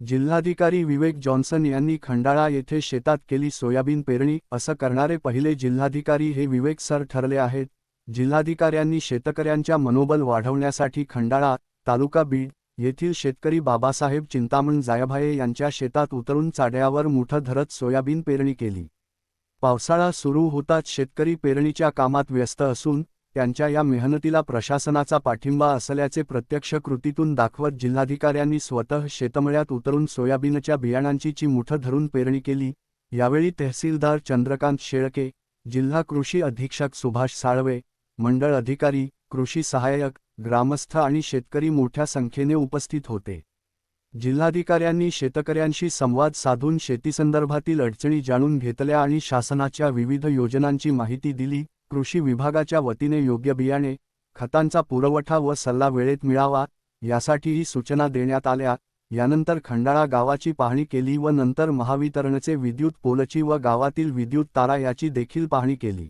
जिल्हाधिकारी विवेक जॉन्सन यांनी खंडाळा येथे शेतात केली सोयाबीन पेरणी असं करणारे पहिले जिल्हाधिकारी हे विवेक सर ठरले आहेत. जिल्हाधिकाऱ्यांनी शेतकऱ्यांच्या मनोबल वाढवण्यासाठी खंडाळा तालुका बीड येथील शेतकरी बाबासाहेब चिंतामण जायभाये यांच्या शेतात उतरून चाड्यावर मुठं धरत सोयाबीन पेरणी केली. पावसाळा सुरू होताच शेतकरी पेरणीच्या कामात व्यस्त असून त्यांच्या या मेहनतीला प्रशासनाचा पाठिंबा असल्याचे प्रत्यक्ष कृतीतून दाखवत जिल्हाधिकाऱ्यांनी स्वतः शेतमळ्यात उतरून सोयाबीनच्या बियाणांची ची मुठं धरून पेरणी केली. यावेळी तहसीलदार चंद्रकांत शेळके जिल्हा कृषी अधीक्षक सुभाष साळवे मंडळ अधिकारी कृषी सहाय्यक ग्रामस्थ आणि शेतकरी मोठ्या संख्येने उपस्थित होते. जिल्हाधिकाऱ्यांनी शेतकऱ्यांशी संवाद साधून शेतीसंदर्भातील अडचणी जाणून घेतल्या आणि शासनाच्या विविध योजनांची माहिती दिली. कृषी विभागाच्या वतीने योग्य बियाणे खतांचा पुरवठा व सल्ला वेळेत मिळावा यासाठीही सूचना देण्यात आल्या. यानंतर खंडाळा गावाची पाहणी केली व नंतर महावितरणचे विद्युत पोलची व गावातील विद्युत तारा याची देखील पाहणी केली.